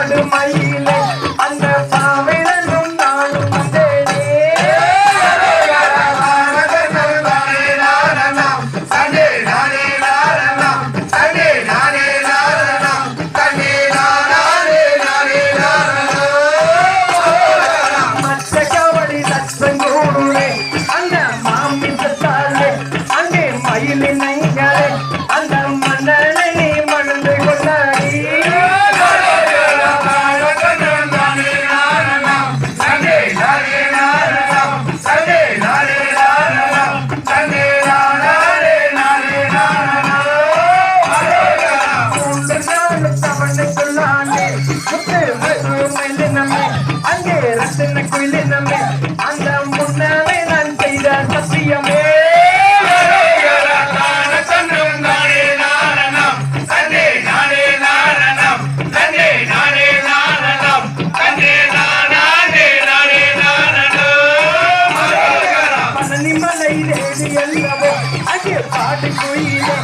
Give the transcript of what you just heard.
Olha é o இந்த சத்தியமே பாட்டு குயிலே